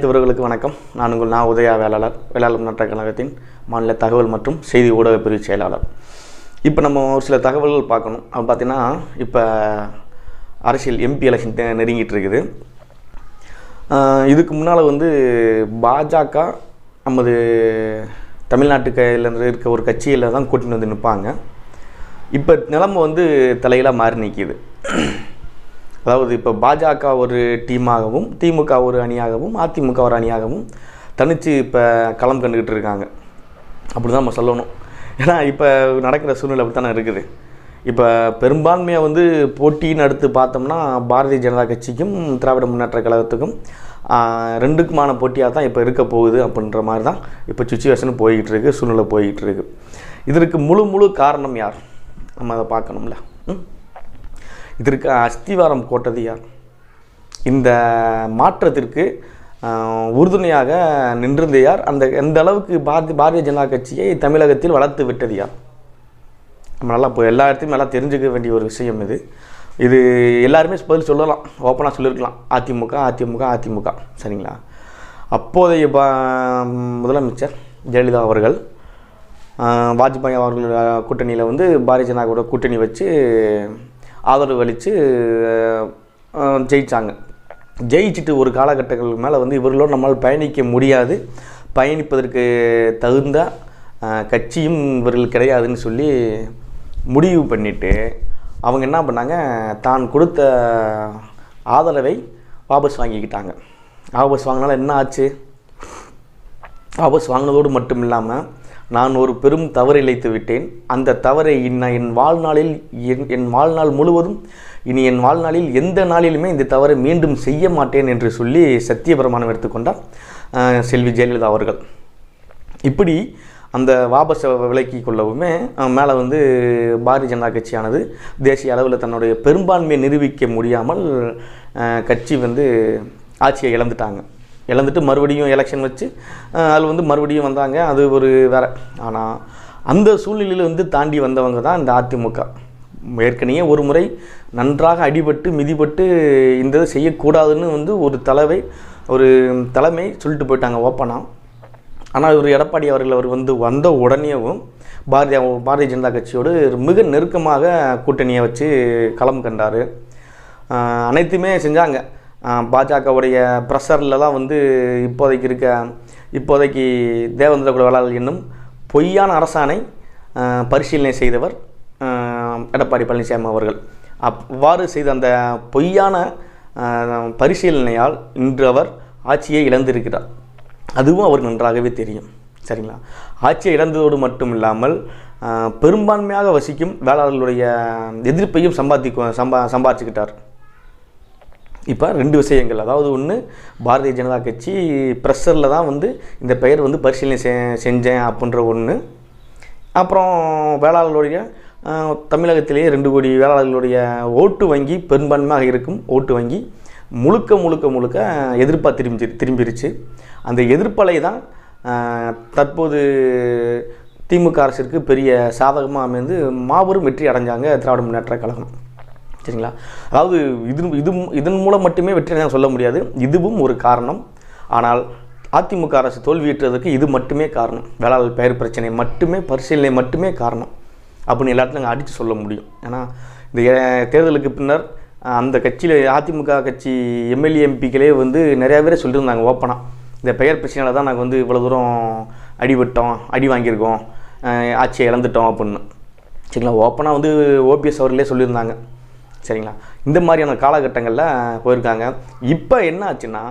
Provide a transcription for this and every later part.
அனைத்து வணக்கம். நான் உங்கள் நான் உதயா வேளாளர் வேளாளர் முன்னேற்ற கழகத்தின் மாநில தகவல் மற்றும் செய்தி ஊடக பிரிவு செயலாளர். இப்போ நம்ம ஒரு சில தகவல்கள் பார்க்கணும். அது பார்த்திங்கன்னா இப்போ அரசியல் எம்பி எலெக்ஷன் நெருங்கிட்டு இருக்குது. இதுக்கு முன்னால் வந்து பாஜக நமது தமிழ்நாட்டு கையில் இருக்க ஒரு கட்சியில் தான் கூட்டின்னு வந்து நிற்பாங்க இப்போ நிலைமை வந்து தலையில மாறி நிற்கிது அதாவது இப்போ பாஜக ஒரு டீமாகவும் திமுக ஒரு அணியாகவும் அதிமுக ஒரு அணியாகவும் தனித்து இப்போ களம் கண்டுக்கிட்டு இருக்காங்க. அப்படி தான் நம்ம சொல்லணும். ஏன்னா இப்போ நடக்கிற சூழ்நிலை அப்படி தானே இருக்குது. இப்போ பெரும்பான்மையாக வந்து போட்டின்னு அடுத்து பார்த்தோம்னா பாரதிய ஜனதா கட்சிக்கும் திராவிட முன்னேற்ற கழகத்துக்கும் ரெண்டுக்குமான போட்டியாக தான் இப்போ இருக்க போகுது அப்படின்ற மாதிரி தான் இப்போ சுச்சுவேஷன் போய்கிட்டு இருக்குது சூழ்நிலை போய்கிட்டு இருக்குது இதற்கு முழு முழு காரணம் யார்? நம்ம அதை பார்க்கணும்ல. ம்? இதற்கு அஸ்திவாரம் கோட்டது யார்? இந்த மாற்றத்திற்கு உறுதுணையாக நின்றிருந்த யார்? அந்த எந்த அளவுக்கு பாரதி பாரதிய ஜனதா கட்சியை தமிழகத்தில் வளர்த்து விட்டது யார்? நம்ம நல்லா இப்போ எல்லா இடத்தையும் நல்லா தெரிஞ்சுக்க வேண்டிய ஒரு விஷயம் இது. இது எல்லாருமே பதில் சொல்லலாம் ஓப்பனாக சொல்லியிருக்கலாம் அதிமுக அதிமுக அதிமுக. சரிங்களா? அப்போதைய பா முதலமைச்சர் ஜெயலலிதா அவர்கள் வாஜ்பாய் அவர்கள் கூட்டணியில் வந்து பாரதிய ஜனதா கூட கூட்டணி வச்சு ஆதரவு அளித்து ஜெயித்தாங்க ஜெயிச்சுட்டு ஒரு காலகட்டங்களுக்கு மேலே வந்து இவர்களோடு நம்மால் பயணிக்க முடியாது. பயணிப்பதற்கு தகுந்த கட்சியும் இவர்கள் கிடையாதுன்னு சொல்லி முடிவு பண்ணிவிட்டு அவங்க என்ன பண்ணாங்க தான் கொடுத்த ஆதரவை வாபஸ் வாங்கிக்கிட்டாங்க. வாபஸ் வாங்கினால என்ன ஆச்சு? வாபஸ் வாங்கினதோடு மட்டும் இல்லாமல் நான் ஒரு பெரும் தவறு இழைத்து விட்டேன். அந்த தவறை இன்ன என் வாழ்நாளில் என் என் வாழ்நாள் முழுவதும் இனி என் வாழ்நாளில் எந்த நாளிலுமே இந்த தவறை மீண்டும் செய்ய மாட்டேன் என்று சொல்லி சத்தியபிரமாணம் எடுத்துக்கொண்டார் செல்வி ஜெயலலிதா அவர்கள். இப்படி அந்த வாபஸை விலக்கி கொள்ளவுமே மேலே வந்து பாரதிய ஜனதா கட்சியானது தேசிய அளவில் தன்னுடைய பெரும்பான்மையை நிரூபிக்க முடியாமல் கட்சி வந்து ஆட்சியை இழந்துட்டாங்க. இழந்துட்டு மறுபடியும் எலெக்ஷன் வச்சு அதில் வந்து மறுபடியும் வந்தாங்க. அது ஒரு வேற. ஆனால் அந்த சூழ்நிலையில் வந்து தாண்டி வந்தவங்க தான் இந்த அதிமுக. ஏற்கனவே ஒரு முறை நன்றாக அடிபட்டு மிதிபட்டு இந்த இதை செய்யக்கூடாதுன்னு வந்து ஒரு தலைவை ஒரு தலைமை சொல்லிட்டு போயிட்டாங்க ஓப்பனாக ஆனால் இவர் எடப்பாடி அவர்கள் அவர் வந்து வந்த உடனேவும் பாரதிய பாரதிய ஜனதா கட்சியோடு மிக நெருக்கமாக கூட்டணியை வச்சு களம் கண்டார். அனைத்துமே செஞ்சாங்க. பாஜகவுடைய ப்ரெஷர்லலாம் வந்து இப்போதைக்கு இருக்க இப்போதைக்கு தேவேந்திர குல வேளாளர் என்னும் பொய்யான அரசாணை பரிசீலனை செய்தவர் எடப்பாடி பழனிசாமி அவர்கள். அவ்வாறு செய்த அந்த பொய்யான பரிசீலனையால் இன்று அவர் ஆட்சியை இழந்திருக்கிறார். அதுவும் அவருக்கு நன்றாகவே தெரியும். சரிங்களா? ஆட்சியை இழந்ததோடு மட்டும் இல்லாமல் பெரும்பான்மையாக வசிக்கும் வேளாளர்களுடைய எதிர்ப்பையும் சம்பாதி சம்பா சம்பாதிச்சுக்கிட்டார். இப்போ ரெண்டு விஷயங்கள். அதாவது ஒன்று பாரதிய ஜனதா கட்சி ப்ரெஷரில் தான் வந்து இந்த பெயர் வந்து பரிசீலனை செ செஞ்சேன் அப்படின்ற ஒன்று அப்புறம் வேளாளர்களுடைய தமிழகத்திலேயே ரெண்டு கோடி வேளாளர்களுடைய ஓட்டு வங்கி பெரும்பான்மையாக இருக்கும் ஓட்டு வங்கி முழுக்க முழுக்க முழுக்க எதிர்ப்பாக திரும்பி திரும்பிருச்சு. அந்த எதிர்ப்பலை தான் தற்போது திமுக அரசிற்கு பெரிய சாதகமாக அமைந்து மாபெரும் வெற்றி அடைஞ்சாங்க திராவிட முன்னேற்ற கழகம். சரிங்களா? அதாவது இது இது இதன் மூலம் மட்டுமே வெற்றி அடைஞ்சாங்க சொல்ல முடியாது. இதுவும் ஒரு காரணம். ஆனால் அதிமுக அரசு தோல்வியுற்றதுக்கு இது மட்டுமே காரணம். வேளாளர் பெயர் பிரச்சனை மட்டுமே பரிசீலனை மட்டுமே காரணம். அப்படின்னு எல்லாத்தையும் நாங்கள் அடித்து சொல்ல முடியும். ஏன்னா இந்த தேர்தலுக்கு பின்னர் அந்த கட்சியில் அதிமுக கட்சி எம்எல்ஏ எம்பிக்களே வந்து நிறையா பேரே சொல்லியிருந்தாங்க ஓப்பனாக இந்த பெயர் பிரச்சனையில் தான் நாங்கள் வந்து இவ்வளோ தூரம் அடிபட்டோம் அடி வாங்கியிருக்கோம் ஆட்சியை இழந்துட்டோம் அப்படின்னு. சரிங்களா? ஓப்பனாக வந்து ஓபிஎஸ் அவர்களே சொல்லியிருந்தாங்க. சரிங்களா? இந்த மாதிரியான காலகட்டங்களில் போயிருக்காங்க. இப்போ என்ன ஆச்சுன்னா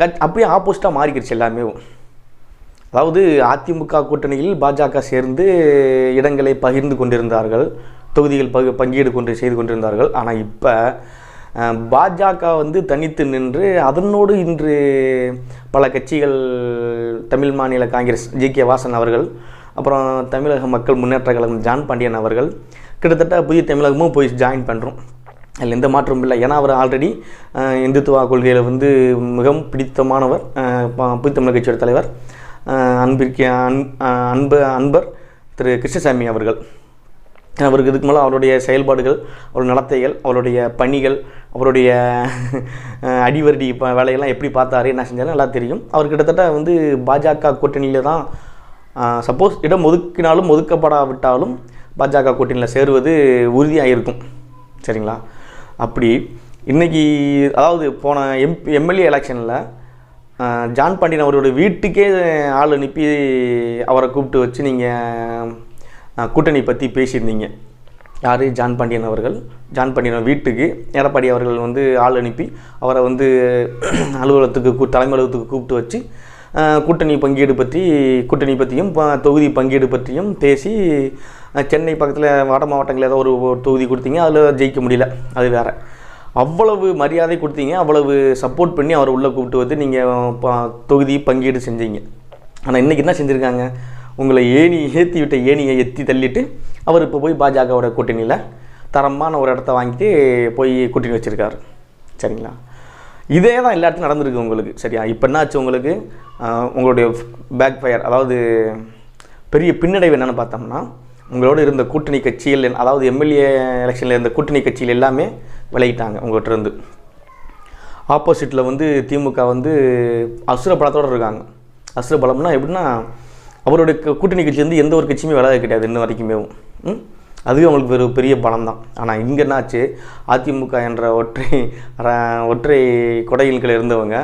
கட் அப்படியே ஆப்போசிட்டாக மாறிக்கிடுச்சு எல்லாமே. அதாவது அதிமுக கூட்டணியில் பாஜக சேர்ந்து இடங்களை பகிர்ந்து கொண்டிருந்தார்கள். தொகுதிகள் பகு பங்கீடு கொண்டு செய்து கொண்டிருந்தார்கள். ஆனால் இப்போ பாஜக வந்து தனித்து நின்று அதனோடு இன்று பல கட்சிகள் தமிழ் மாநில காங்கிரஸ் ஜி கே வாசன் அவர்கள் அப்புறம் தமிழக மக்கள் முன்னேற்ற கழகம் ஜான் பாண்டியன் அவர்கள் கிட்டத்தட்ட புதிய தமிழகமும் போய் ஜாயின் பண்ணுறோம் அதில் எந்த மாற்றமும் இல்லை. ஏன்னா அவர் ஆல்ரெடி இந்துத்துவா கொள்கையில் வந்து மிகவும் பிடித்தமானவர். புதிய தமிழக கட்சியோட தலைவர். அன்பிற்கு அன் அன்பு அன்பர் திரு கிருஷ்ணசாமி அவர்கள். அவருக்கு இதுக்கு மேலே அவருடைய செயல்பாடுகள் அவருடைய நடத்தைகள் அவருடைய பணிகள் அவருடைய அஹ், அடிவருடி இப்போ வேலையெல்லாம் எப்படி பார்த்தாரு என்ன செஞ்சாலும் நல்லா தெரியும். அவர் கிட்டத்தட்ட வந்து பாஜக கூட்டணியில் தான் சப்போஸ் இடம் ஒதுக்கினாலும் ஒதுக்கப்படாவிட்டாலும் பாஜக கூட்டணியில் சேருவது உறுதியாக இருக்கும் சரிங்களா? அப்படி இன்றைக்கி அதாவது போன எம்பி எம்எல்ஏ எலெக்ஷனில் ஜான் பாண்டியன் அவரோட வீட்டுக்கே ஆள் அனுப்பி அவரை கூப்பிட்டு வச்சு நீங்கள் கூட்டணி பற்றி பேசியிருந்தீங்க. யார்? ஜான் பாண்டியன் அவர்கள். ஜான் பாண்டியன் வீட்டுக்கு எடப்பாடி அவர்கள் வந்து ஆள் அனுப்பி அவரை வந்து அலுவலகத்துக்கு கூ தலைமை அலுவலகத்துக்கு கூப்பிட்டு வச்சு கூட்டணி பங்கீடு பற்றி கூட்டணி பற்றியும் ப- தொகுதி பங்கீடு பற்றியும் பேசி சென்னை பக்கத்தில் வட மாவட்டங்களில் ஏதோ ஒரு தொகுதி கொடுத்தீங்க அதில் ஜெயிக்க முடியல. அது வேறு. அவ்வளவு மரியாதை கொடுத்தீங்க அவ்வளவு சப்போர்ட் பண்ணி அவரை உள்ளே கூப்பிட்டு வந்து நீங்கள் தொகுதி பங்கீடு செஞ்சீங்க. ஆனால் இன்றைக்கி என்ன செஞ்சுருக்காங்க? உங்களை ஏணி ஏற்றி விட்ட ஏணியை எத்தி தள்ளிட்டு அவர் இப்போ போய் பாஜகவோட கூட்டணியில் தரமான ஒரு இடத்த வாங்கிட்டு போய் கூட்டணி வச்சுருக்காரு. சரிங்களா? இதே தான் எல்லா இடத்துலையும் நடந்திருக்கு உங்களுக்கு. சரியா? இப்போ என்னாச்சு உங்களுக்கு? உங்களுடைய பேக் ஃபயர் அதாவது பெரிய பின்னடைவு என்னென்னு பார்த்தோம்னா உங்களோட இருந்த கூட்டணி கட்சிகள் அதாவது எம்எல்ஏ எலெக்ஷனில் இருந்த கூட்டணி கட்சிகள் எல்லாமே விலகிட்டாங்க உங்கள்கிட்ட இருந்து ஆப்போசிட்டில் வந்து திமுக வந்து அசுர பலத்தோடு இருக்காங்க. அசுர பலம்னா எப்படின்னா அவருடைய கூட்டணி கட்சி வந்து எந்த ஒரு கட்சியுமே விலக கிடையாது இன்ன வரைக்குமே. அதுவே அவங்களுக்கு ஒரு பெரிய பலம் தான். ஆனால் இங்கே என்னாச்சு? அதிமுக என்ற ஒற்றை ஒற்றை கொடையில்கள் இருந்தவங்க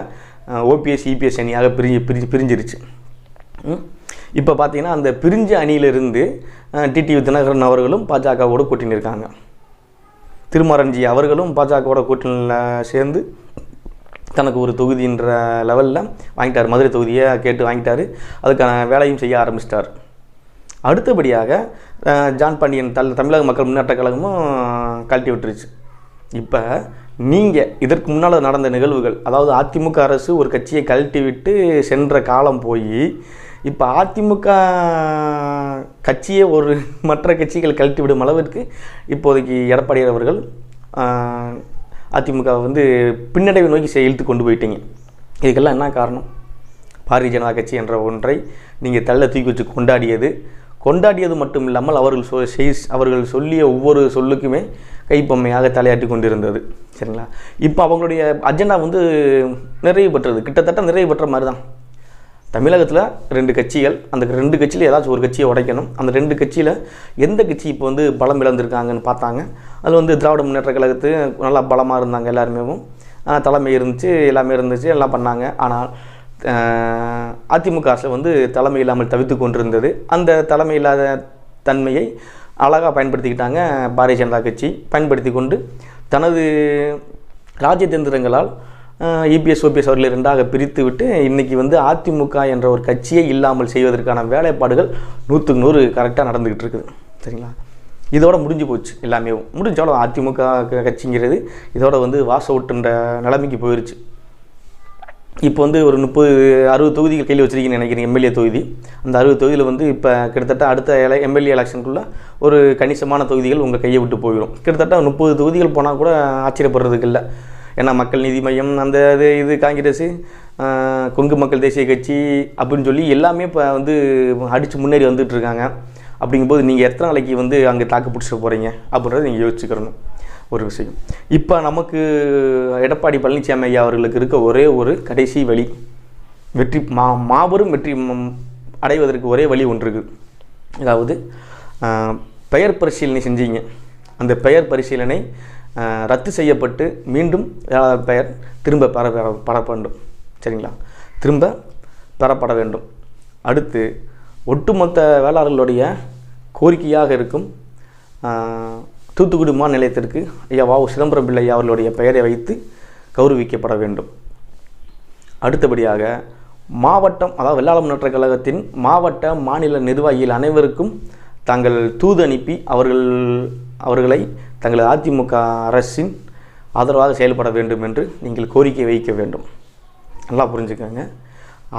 ஓபிஎஸ் இபிஎஸ் அணியாக பிரிஞ்சு பிரிஞ்சு பிரிஞ்சிருச்சு. இப்போ பார்த்தீங்கன்னா அந்த பிரிஞ்ச அணியிலிருந்து டிடிவி தினகரன் அவர்களும் பாஜகவோடு கூட்டணி இருக்காங்க திருமாரஞ்சி அவர்களும் பாஜகவோட கூட்டணியில் சேர்ந்து தனக்கு ஒரு தொகுதின்ற லெவலில் வாங்கிட்டார். மதுரை தொகுதியை கேட்டு வாங்கிட்டார். அதுக்கான வேலையும் செய்ய ஆரம்பிச்சிட்டார். அடுத்தபடியாக ஜான் பாண்டியன் தல் தமிழக மக்கள் முன்னேற்ற கழகமும் கழட்டி விட்டுருச்சு. இப்போ நீங்கள் இதற்கு முன்னால் நடந்த நிகழ்வுகள் அதாவது அதிமுக அரசு ஒரு கட்சியை கழட்டி விட்டு சென்ற காலம் போய் இப்போ அதிமுக கட்சியை ஒரு மற்ற கட்சிகள் கழட்டி விடும் அளவிற்கு இப்போதைக்கு எடப்பாடி அவர்கள் அதிமுக வந்து பின்னடைவை நோக்கி செ- இழுத்து கொண்டு போயிட்டீங்க. இதுக்கெல்லாம் என்ன காரணம்? பாரதிய ஜனதா கட்சி என்ற ஒன்றை நீங்கள் தள்ள தூக்கி வச்சு கொண்டாடியது கொண்டாடியது மட்டும் இல்லாமல் அவர்கள் சொ செய்- அவர்கள் சொல்லிய ஒவ்வொரு சொல்லுக்குமே கைப்பொம்மையாக தலையாட்டி கொண்டிருந்தது. சரிங்களா? இப்போ அவங்களுடைய அஜெண்டா வந்து நிறைவு பெற்றது கிட்டத்தட்ட நிறைவு பெற்ற மாதிரி தான் தமிழகத்தில் ரெண்டு கட்சிகள் அந்த ரெண்டு கட்சியில் ஏதாச்சும் ஒரு கட்சியை உடைக்கணும். அந்த ரெண்டு கட்சியில் எந்த கட்சி இப்போ வந்து பலம் இழந்திருக்காங்கன்னு பார்த்தாங்க. அதில் வந்து திராவிட முன்னேற்ற கழகத்து நல்லா பலமாக இருந்தாங்க எல்லாருமே. தலைமை இருந்துச்சு எல்லாமே இருந்துச்சு எல்லாம் பண்ணாங்க. ஆனால் அதிமுக அரசு வந்து தலைமை இல்லாமல் தவித்து கொண்டிருந்தது. அந்த தலைமை இல்லாத தன்மையை அழகாக பயன்படுத்திக்கிட்டாங்க பாரதிய ஜனதா கட்சி. பயன்படுத்தி கொண்டு தனது ராஜ்யதந்திரங்களால் இபிஎஸ் ஓபிஎஸ் அவர்களை ரெண்டாக பிரித்து விட்டு இன்றைக்கி வந்து அதிமுக என்ற ஒரு கட்சியை இல்லாமல் செய்வதற்கான வேலைப்பாடுகள் நூற்றுக்கு நூறு கரெக்டாக நடந்துக்கிட்டு இருக்குது. சரிங்களா? இதோட முடிஞ்சு போச்சு எல்லாமே. முடிஞ்சோட அதிமுக கட்சிங்கிறது இதோட வந்து வாச விட்டுன்ற நிலைமைக்கு போயிருச்சு. இப்போ வந்து ஒரு முப்பது அறுபது தொகுதிகள் கையில் வச்சிருக்கீங்கன்னு நினைக்கிறேன் எம்எல்ஏ தொகுதி. அந்த அறுபது தொகுதியில் வந்து இப்போ கிட்டத்தட்ட அடுத்த எல எம்எல்ஏ எலெக்ஷனுக்குள்ளே ஒரு கணிசமான தொகுதிகள் உங்கள் கையை விட்டு போயிடும். கிட்டத்தட்ட முப்பது தொகுதிகள் போனால் கூட ஆச்சரியப்படுறதுக்கு இல்லை. ஏன்னா மக்கள் நீதி மையம் அந்த இது இது காங்கிரஸ் கொங்கு மக்கள் தேசிய கட்சி அப்படின்னு சொல்லி எல்லாமே இப்போ வந்து அடித்து முன்னேறி வந்துட்டு இருக்காங்க. அப்படிங்கும்போது நீங்கள் எத்தனை நாளைக்கு வந்து அங்கே தாக்கு பிடிச்சிட்டு போகிறீங்க அப்படின்றத நீங்கள் யோசிச்சுக்கிறணும் ஒரு விஷயம். இப்போ நமக்கு எடப்பாடி பழனிசாமி ஐயா அவர்களுக்கு இருக்க ஒரே ஒரு கடைசி வழி வெற்றி மா மாபெரும் வெற்றி அடைவதற்கு ஒரே வழி ஒன்று இருக்குது அதாவது பெயர் பரிசீலனை செஞ்சீங்க. அந்த பெயர் பரிசீலனை ரத்து செய்யப்பட்டு மீண்டும் வேளாளர் பெயர் திரும்ப பெற பெற- வேண்டும். சரிங்களா? திரும்ப பெறப்பட வேண்டும். அடுத்து ஒட்டுமொத்த வேளாளர்களுடைய கோரிக்கையாக இருக்கும் தூத்துக்குடி விமான நிலையத்திற்கு ஐயா வாவு சிதம்பரம் பிள்ளை அவர்களுடைய பெயரை வைத்து கௌரவிக்கப்பட வேண்டும். அடுத்தபடியாக மாவட்டம் அதாவது வெள்ளாள முன்னேற்ற கழகத்தின் மாவட்ட மாநில நிர்வாகிகள் அனைவருக்கும் தாங்கள் தூது அனுப்பி அவர்கள் அவர்களை தங்கள் அதிமுக அரசின் ஆதரவாக செயல்பட வேண்டும் என்று நீங்கள் கோரிக்கை வைக்க வேண்டும். நல்லா புரிஞ்சுக்கோங்க.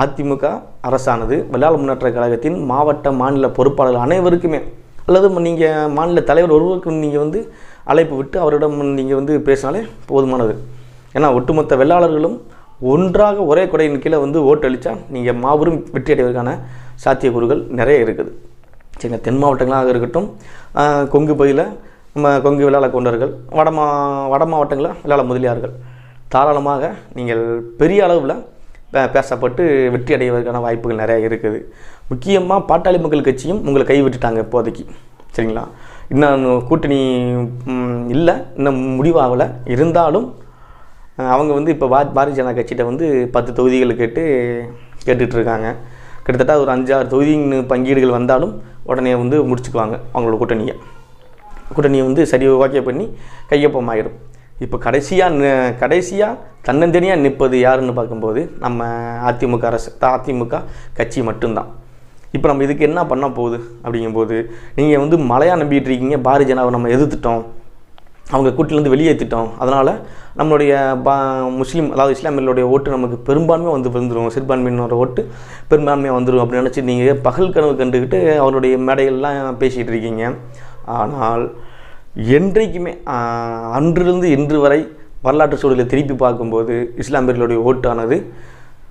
அதிமுக அரசானது வெள்ளாள முன்னேற்ற கழகத்தின் மாவட்ட மாநில பொறுப்பாளர்கள் அனைவருக்குமே அல்லது நீங்கள் மாநில தலைவர் ஒருவருக்கும் நீங்கள் வந்து அழைப்பு விட்டு அவரிடம் நீங்கள் வந்து பேசினாலே போதுமானது. ஏன்னா ஒட்டுமொத்த வெள்ளாளர்களும் ஒன்றாக ஒரே கொடையின் கீழே வந்து ஓட்டு நீங்கள் மாபெரும் வெற்றி அடைவதற்கான சாத்தியக்கூறுகள் நிறைய இருக்குது. சரிங்க தென் மாவட்டங்களாக இருக்கட்டும் கொங்கு பகுதியில் நம்ம கொங்கு விளாட கொண்டர்கள் வட மா வட மாவட்டங்களில் விளாட முதலியார்கள். தாராளமாக நீங்கள் பெரிய அளவில் பேசப்பட்டு வெற்றி அடைவதற்கான வாய்ப்புகள் நிறைய இருக்குது. முக்கியமாக பாட்டாளி மக்கள் கட்சியும் உங்களை கைவிட்டுட்டாங்க இப்போதைக்கு. சரிங்களா? இன்னும் கூட்டணி இல்லை இன்னும் முடிவாகலை. இருந்தாலும் அவங்க வந்து இப்போ பா பாரதிய ஜனதா கட்சிகிட்ட வந்து பத்து தொகுதிகள் கேட்டு கேட்டுட்ருக்காங்க இருக்காங்க. கிட்டத்தட்ட ஒரு அஞ்சாறு தொகுதின்னு பங்கீடுகள் வந்தாலும் உடனே வந்து முடிச்சுக்குவாங்க அவங்களோட கூட்டணியை. கூட்டணியை வந்து சரி ஓகே பண்ணி கையொப்பமாயிடும் இப்போ கடைசியாக கடைசியாக தன்னந்தனியாக நிற்பது யாருன்னு பார்க்கும்போது நம்ம அதிமுக அரசு அதிமுக கட்சி மட்டும்தான். இப்போ நம்ம இதுக்கு என்ன பண்ண போகுது அப்படிங்கும்போது நீங்கள் வந்து மழையாக நம்பிட்டு இருக்கீங்க பாரதிய ஜனாவை நம்ம எதிர்த்துட்டோம். அவங்க கூட்டிலேருந்து வெளியேற்றிட்டோம் அதனால் நம்மளுடைய பா முஸ்லீம் அதாவது இஸ்லாமியர்களுடைய ஓட்டு நமக்கு பெரும்பான்மையாக வந்து வந்துடும் சிறுபான்மையினோட ஓட்டு பெரும்பான்மையாக வந்துடும் அப்படின்னு நினச்சி நீங்கள் பகல் கனவு கண்டுக்கிட்டு அவருடைய மேடைகள்லாம் பேசிகிட்டு இருக்கீங்க. ஆனால் என்றைக்குமே அன்றிலிருந்து இன்று வரை வரலாற்று சூழலை திருப்பி பார்க்கும்போது இஸ்லாமியர்களுடைய ஓட்டானது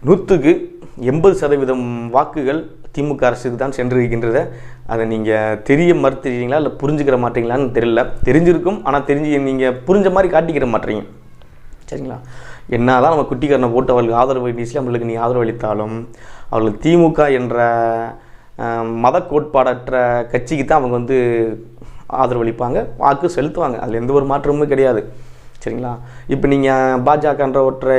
நூற்றுக்கு எண்பது சதவீதம் வாக்குகள் திமுக அரசுக்கு தான் சென்றிருக்கின்றத அதை நீங்கள் தெரிய மறுத்துறீங்களா இல்லை புரிஞ்சுக்கிற மாட்டீங்களான்னு தெரியல. தெரிஞ்சிருக்கும் ஆனால் தெரிஞ்சு நீங்கள் புரிஞ்ச மாதிரி காட்டிக்கிற மாட்டீங்க. சரிங்களா? என்ன தான் நம்ம குட்டிக்காரனை போட்டு அவர்களுக்கு ஆதரவு அளித்து இஸ்லாமியர்களுக்கு நீ ஆதரவு அளித்தாலும் அவர்கள் திமுக என்ற மத கோட்பாடற்ற கட்சிக்கு தான் அவங்க வந்து ஆதரவு அளிப்பாங்க வாக்கு செலுத்துவாங்க. அதில் எந்த ஒரு மாற்றமும் கிடையாது. சரிங்களா? இப்போ நீங்கள் பாஜகன்ற ஒற்றை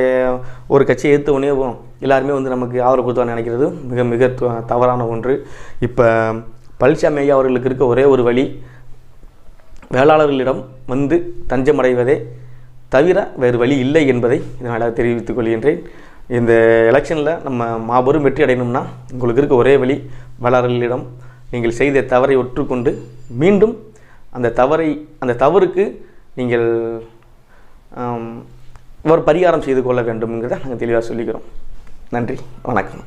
ஒரு கட்சியை எடுத்த உடனே எல்லாருமே வந்து நமக்கு ஆதரவு கொடுத்தா நினைக்கிறது மிக மிக த- தவறான ஒன்று. இப்போ பழனிசாமி ஐயா அவர்களுக்கு இருக்க ஒரே ஒரு வழி வேளாளர்களிடம் வந்து தஞ்சமடைவதே தவிர வேறு வழி இல்லை என்பதை இதனால் தெரிவித்துக் கொள்கின்றேன். இந்த எலெக்ஷனில் நம்ம மாபெரும் வெற்றி அடையணும்னா உங்களுக்கு இருக்க ஒரே வழி வேளாளர்களிடம் நீங்கள் செய்த தவறை ஒற்றுக்கொண்டு மீண்டும் அந்த தவறை அந்த தவறுக்கு நீங்கள் ஒரு பரிகாரம் செய்து கொள்ள வேண்டும்ங்கிறத நாங்கள் தெளிவாக சொல்லிக்கிறோம். நன்றி. வணக்கம்.